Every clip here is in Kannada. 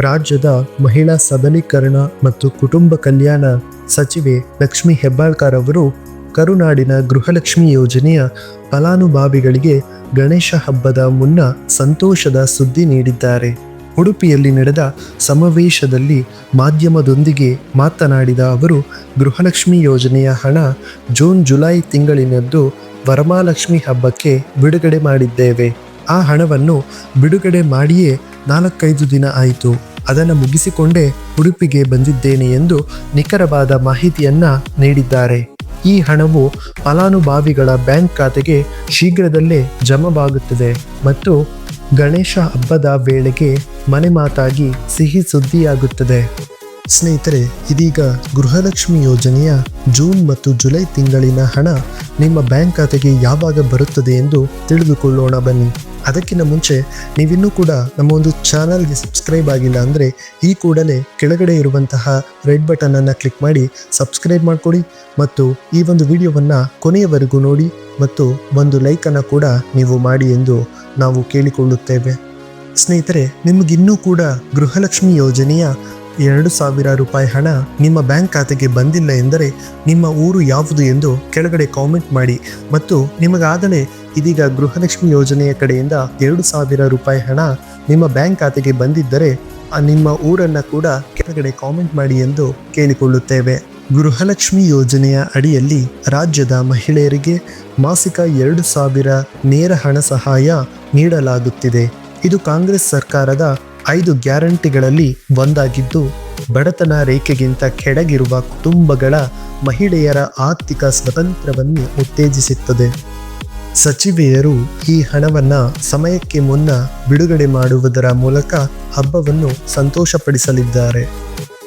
ರಾಜ್ಯದ ಮಹಿಳಾ ಸಬಲೀಕರಣ ಮತ್ತು ಕುಟುಂಬ ಕಲ್ಯಾಣ ಸಚಿವೆ ಲಕ್ಷ್ಮಿ ಹೆಬ್ಬಾಳ್ಕರ್ ಅವರು ಕರುನಾಡಿನ ಗೃಹಲಕ್ಷ್ಮಿ ಯೋಜನೆಯ ಫಲಾನುಭವಿಗಳಿಗೆ ಗಣೇಶ ಹಬ್ಬದ ಮುನ್ನ ಸಂತೋಷದ ಸುದ್ದಿ ನೀಡಿದ್ದಾರೆ. ಉಡುಪಿಯಲ್ಲಿ ನಡೆದ ಸಮಾವೇಶದಲ್ಲಿ ಮಾಧ್ಯಮದೊಂದಿಗೆ ಮಾತನಾಡಿದ ಅವರು, ಗೃಹಲಕ್ಷ್ಮಿ ಯೋಜನೆಯ ಹಣ ಜೂನ್, ಜುಲೈ ತಿಂಗಳಿನದ್ದು ವರಮಾಲಕ್ಷ್ಮಿ ಹಬ್ಬಕ್ಕೆ ಬಿಡುಗಡೆ ಮಾಡಿದ್ದೇವೆ. ಆ ಹಣವನ್ನು ಬಿಡುಗಡೆ ಮಾಡಿಯೇ ನಾಲ್ಕೈದು ದಿನ ಆಯಿತು. ಅದನ್ನು ಮುಗಿಸಿಕೊಂಡೇ ಉಡುಪಿಗೆ ಬಂದಿದ್ದೇನೆ ಎಂದು ನಿಖರವಾದ ಮಾಹಿತಿಯನ್ನ ನೀಡಿದ್ದಾರೆ. ಈ ಹಣವು ಫಲಾನುಭವಿಗಳ ಬ್ಯಾಂಕ್ ಖಾತೆಗೆ ಶೀಘ್ರದಲ್ಲೇ ಜಮವಾಗುತ್ತದೆ ಮತ್ತು ಗಣೇಶ ಹಬ್ಬದ ವೇಳೆಗೆ ಮನೆ ಮಾತಾಗಿ ಸಿಹಿ ಸುದ್ದಿಯಾಗುತ್ತದೆ. ಸ್ನೇಹಿತರೆ, ಇದೀಗ ಗೃಹಲಕ್ಷ್ಮಿ ಯೋಜನೆಯ ಜೂನ್ ಮತ್ತು ಜುಲೈ ತಿಂಗಳಿನ ಹಣ ನಿಮ್ಮ ಬ್ಯಾಂಕ್ ಖಾತೆಗೆ ಯಾವಾಗ ಬರುತ್ತದೆ ಎಂದು ತಿಳಿದುಕೊಳ್ಳೋಣ ಬನ್ನಿ. ಅದಕ್ಕಿಂತ ಮುಂಚೆ ನೀವಿನ್ನೂ ಕೂಡ ನಮ್ಮ ಒಂದು ಚಾನಲ್ಗೆ ಸಬ್ಸ್ಕ್ರೈಬ್ ಆಗಿಲ್ಲ ಅಂದರೆ ಈ ಕೂಡಲೇ ಕೆಳಗಡೆ ಇರುವಂತಹ ರೆಡ್ ಬಟನನ್ನು ಕ್ಲಿಕ್ ಮಾಡಿ ಸಬ್ಸ್ಕ್ರೈಬ್ ಮಾಡಿಕೊಡಿ ಮತ್ತು ಈ ಒಂದು ವಿಡಿಯೋವನ್ನು ಕೊನೆಯವರೆಗೂ ನೋಡಿ ಮತ್ತು ಒಂದು ಲೈಕನ್ನು ಕೂಡ ನೀವು ಮಾಡಿ ಎಂದು ನಾವು ಕೇಳಿಕೊಳ್ಳುತ್ತೇವೆ. ಸ್ನೇಹಿತರೆ, ನಿಮಗಿನ್ನೂ ಕೂಡ ಗೃಹಲಕ್ಷ್ಮಿ ಯೋಜನೆಯ ಎರಡು ಸಾವಿರ ರೂಪಾಯಿ ಹಣ ನಿಮ್ಮ ಬ್ಯಾಂಕ್ ಖಾತೆಗೆ ಬಂದಿಲ್ಲ ಎಂದರೆ ನಿಮ್ಮ ಊರು ಯಾವುದು ಎಂದು ಕೆಳಗಡೆ ಕಾಮೆಂಟ್ ಮಾಡಿ ಮತ್ತು ನಿಮಗಾಗಲೇ ಇದೀಗ ಗೃಹಲಕ್ಷ್ಮಿ ಯೋಜನೆಯ ಕಡೆಯಿಂದ ಎರಡು ಸಾವಿರ ರೂಪಾಯಿ ಹಣ ನಿಮ್ಮ ಬ್ಯಾಂಕ್ ಖಾತೆಗೆ ಬಂದಿದ್ದರೆ ನಿಮ್ಮ ಊರನ್ನು ಕೂಡ ಕೆಳಗಡೆ ಕಾಮೆಂಟ್ ಮಾಡಿ ಎಂದು ಕೇಳಿಕೊಳ್ಳುತ್ತೇವೆ. ಗೃಹಲಕ್ಷ್ಮಿ ಯೋಜನೆಯ ಅಡಿಯಲ್ಲಿ ರಾಜ್ಯದ ಮಹಿಳೆಯರಿಗೆ ಮಾಸಿಕ ಎರಡು ಸಾವಿರ ನೇರ ಹಣ ಸಹಾಯ ನೀಡಲಾಗುತ್ತಿದೆ. ಇದು ಕಾಂಗ್ರೆಸ್ ಸರ್ಕಾರದ ಐದು ಗ್ಯಾರಂಟಿಗಳಲ್ಲಿ ಒಂದಾಗಿದ್ದು, ಬಡತನ ರೇಖೆಗಿಂತ ಕೆಳಗಿರುವ ಕುಟುಂಬಗಳ ಮಹಿಳೆಯರ ಆರ್ಥಿಕ ಸ್ವಾತಂತ್ರ್ಯವನ್ನು ಉತ್ತೇಜಿಸುತ್ತದೆ. ಸಚಿವೆಯರು ಈ ಹಣವನ್ನು ಸಮಯಕ್ಕೆ ಮುನ್ನ ಬಿಡುಗಡೆ ಮಾಡುವುದರ ಮೂಲಕ ಹಬ್ಬವನ್ನು ಸಂತೋಷಪಡಿಸಲಿದ್ದಾರೆ.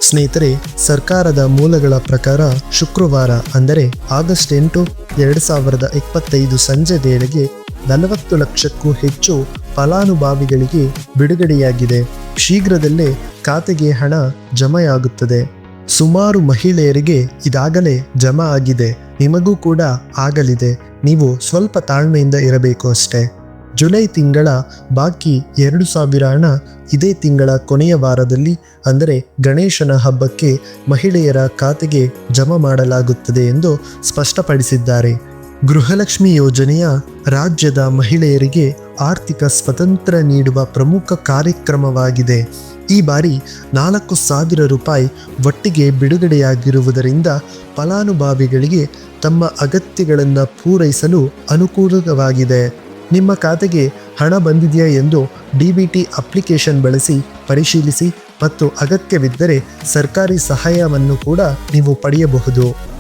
ಸ್ನೇಹಿತರೆ, ಸರ್ಕಾರದ ಮೂಲಗಳ ಪ್ರಕಾರ ಶುಕ್ರವಾರ, ಅಂದರೆ ಆಗಸ್ಟ್ ಎಂಟು, ಎರಡು ಸಾವಿರದ ಇಪ್ಪತ್ತೈದು ಸಂಜೆ ವೇಳೆಗೆ ನಲವತ್ತು ಲಕ್ಷಕ್ಕೂ ಹೆಚ್ಚು ಫಲಾನುಭವಿಗಳಿಗೆ ಬಿಡುಗಡೆಯಾಗಿದೆ. ಶೀಘ್ರದಲ್ಲೇ ಖಾತೆಗೆ ಹಣ ಜಮೆಯಾಗುತ್ತದೆ. ಸುಮಾರು ಮಹಿಳೆಯರಿಗೆ ಇದಾಗಲೇ ಜಮಾ ಆಗಿದೆ. ನಿಮಗೂ ಕೂಡ ಆಗಲಿದೆ. ನೀವು ಸ್ವಲ್ಪ ತಾಳ್ಮೆಯಿಂದ ಇರಬೇಕು ಅಷ್ಟೇ. ಜುಲೈ ತಿಂಗಳ ಬಾಕಿ ಎರಡು ಸಾವಿರ ಹಣ ಇದೇ ತಿಂಗಳ ಕೊನೆಯ ವಾರದಲ್ಲಿ, ಅಂದರೆ ಗಣೇಶನ ಹಬ್ಬಕ್ಕೆ ಮಹಿಳೆಯರ ಖಾತೆಗೆ ಜಮಾ ಮಾಡಲಾಗುತ್ತದೆ ಎಂದು ಸ್ಪಷ್ಟಪಡಿಸಿದ್ದಾರೆ. ಗೃಹಲಕ್ಷ್ಮಿ ಯೋಜನೆಯ ರಾಜ್ಯದ ಮಹಿಳೆಯರಿಗೆ ಆರ್ಥಿಕ ಸ್ವತಂತ್ರ ನೀಡುವ ಪ್ರಮುಖ ಕಾರ್ಯಕ್ರಮವಾಗಿದೆ. ಈ ಬಾರಿ ನಾಲ್ಕು ಸಾವಿರ ರೂಪಾಯಿ ಒಟ್ಟಿಗೆ ಬಿಡುಗಡೆಯಾಗಿರುವುದರಿಂದ ಫಲಾನುಭವಿಗಳಿಗೆ ತಮ್ಮ ಅಗತ್ಯಗಳನ್ನು ಪೂರೈಸಲು ಅನುಕೂಲವಾಗಿದೆ. ನಿಮ್ಮ ಖಾತೆಗೆ ಹಣ ಬಂದಿದೆಯಾ ಎಂದು ಡಿ ಬಿ ಟಿ ಅಪ್ಲಿಕೇಶನ್ ಬಳಸಿ ಪರಿಶೀಲಿಸಿ ಮತ್ತು ಅಗತ್ಯವಿದ್ದರೆ ಸರ್ಕಾರಿ ಸಹಾಯವನ್ನು ಕೂಡ ನೀವು ಪಡೆಯಬಹುದು.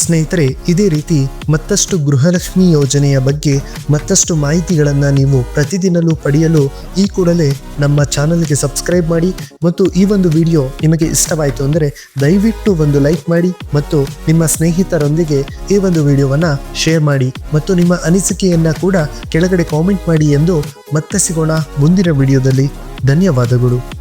ಸ್ನೇಹಿತರೆ, ಇದೇ ರೀತಿ ಮತ್ತಷ್ಟು ಗೃಹಲಕ್ಷ್ಮಿ ಯೋಜನೆಯ ಬಗ್ಗೆ ಮತ್ತಷ್ಟು ಮಾಹಿತಿಗಳನ್ನು ನೀವು ಪ್ರತಿದಿನಲೂ ಪಡೆಯಲು ಈ ಕೂಡಲೇ ನಮ್ಮ ಚಾನಲ್ಗೆ ಸಬ್ಸ್ಕ್ರೈಬ್ ಮಾಡಿ ಮತ್ತು ಈ ಒಂದು ವಿಡಿಯೋ ನಿಮಗೆ ಇಷ್ಟವಾಯಿತು ಅಂದರೆ ದಯವಿಟ್ಟು ಒಂದು ಲೈಕ್ ಮಾಡಿ ಮತ್ತು ನಿಮ್ಮ ಸ್ನೇಹಿತರೊಂದಿಗೆ ಈ ಒಂದು ವಿಡಿಯೋವನ್ನು ಶೇರ್ ಮಾಡಿ ಮತ್ತು ನಿಮ್ಮ ಅನಿಸಿಕೆಯನ್ನು ಕೂಡ ಕೆಳಗಡೆ ಕಾಮೆಂಟ್ ಮಾಡಿ ಎಂದು ಮತ್ತೆ ಸಿಗೋಣ ಮುಂದಿನ ವಿಡಿಯೋದಲ್ಲಿ. ಧನ್ಯವಾದಗಳು.